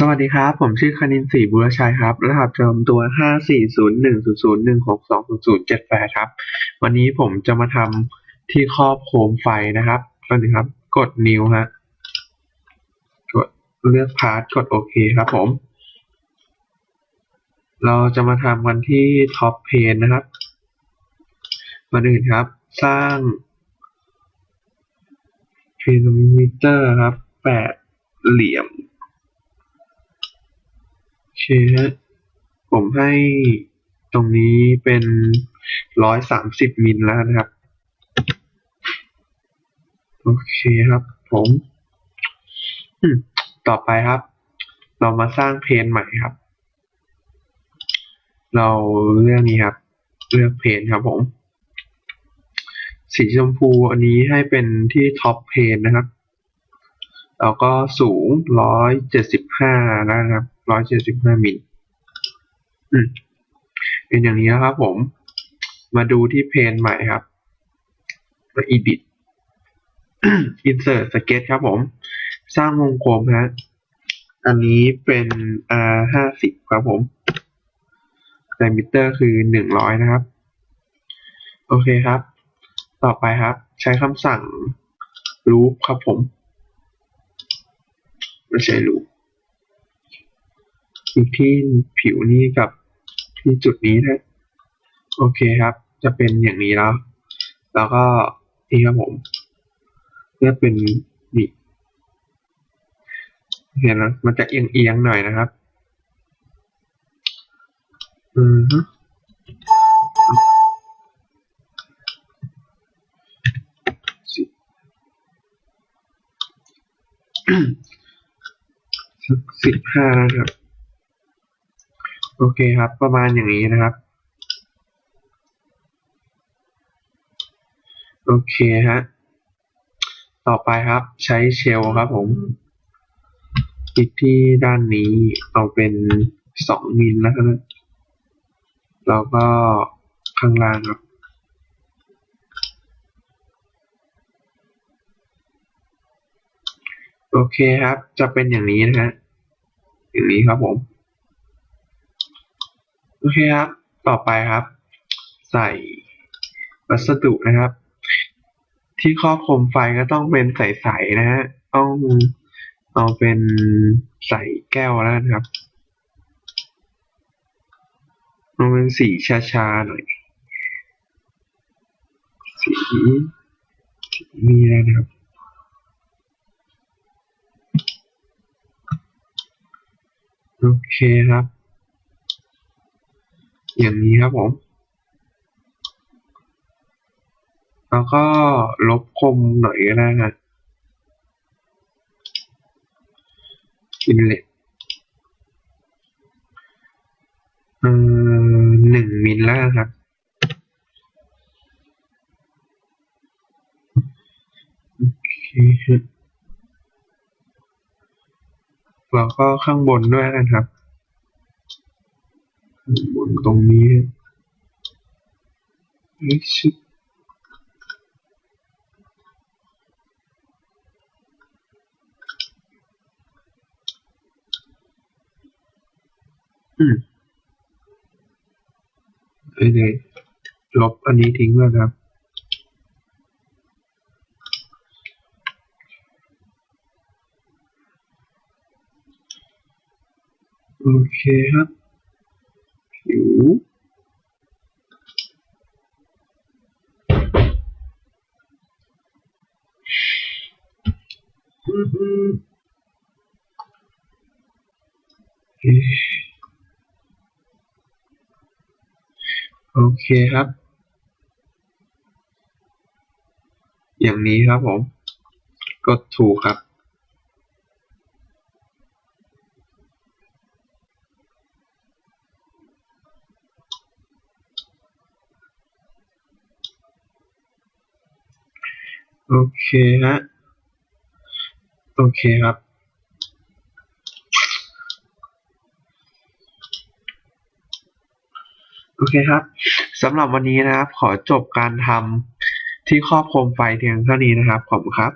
สวัสดีครับ ผมชื่อคณินศรีบุรชัยครับ รหัสประจำตัว 5401001007078 ครับ วันนี้ผมจะมาทำที่ครอบโคมไฟนะครับก่อนอื่นครับ กด New ฮะ กดเลือกพาร์ท กดโอเคครับผม เราจะมาทำกันที่ท็อปเพนนะครับก่อนอื่นครับ สร้างพีระมิเตอร์ครับ แปดเหลี่ยม เคฮะผมให้ตรงนี้เป็นร้อยสามสิบมิลแล้วนะครับ โอเคครับ ผมต่อไปครับ เรามาสร้างเพนใหม่ครับ เราเลือกนี้ครับ เลือกเพนครับผม สีชมพูอันนี้ให้เป็นที่ท็อปเพนนะครับแล้วก็สูงร้อยเจ็ดสิบห้านะครับ ร้อยเจ็ดสิบห้ามิลอืมเป็นอย่างนี้นะครับผม มาดูที่เพนใหม่ครับมา edit insert sketch ครับผม สร้างวงกลมฮะ อันนี้เป็น r ห้าสิบครับผม diameter คือหนึ่งร้อยนะครับ โอเคครับ ต่อไปครับ ใช้คำสั่ง loop ครับผม ไม่ใช่ loop อีกที่ผิวนี้กับที่จุดนี้นะโอเคครับ จะเป็นอย่างนี้แล้ว แล้วก็นี่ครับผมเลือกเป็นนี่เห็นไหมมันจะเอียงเอียงๆหน่อยนะครับ อือฮึสิสักสิบห้านะครับ โอเคครับ ประมาณอย่างนี้นะครับ โอเคฮะ ต่อไปครับ ใช้เชลครับผมปิดที่ด้านนี้เอาเป็นสองมิลนะครับแล้วก็ข้างล่างครับโอเคครับ จะเป็นอย่างนี้นะฮะอย่างนี้ครับผม โอเคครับ ต่อไปครับ ใส่วัสดุนะครับ ที่ครอบคลุมไฟก็ต้องเป็นใสๆนะฮะต้องเอาเป็นใส่แก้วแล้วนะครับเอาเป็นสีชาๆหน่อย สีสีนี้นะครับ โอเคครับ อย่างนี้ครับผม แล้วก็ลบคมหน่อยก็ได้นะอินเลตหนึ่งมิลแล้วครับ โอเคแล้วก็ข้างบนด้วยนะครับ บนตรงนี้เฮ้ยชิบอืมเอ้เดี๋ยลบอันนี้ทิ้งด้วยครับโอเคครับ ผิว โอเคครับ อย่างนี้ครับผม กดถูกครับ โอเคฮะ โอเคครับ โอเคครับสำหรับวันนี้นะครับ ขอจบการทำที่ครอบโคมไฟเพียงเท่านี้นะครับ ขอบคุณครับ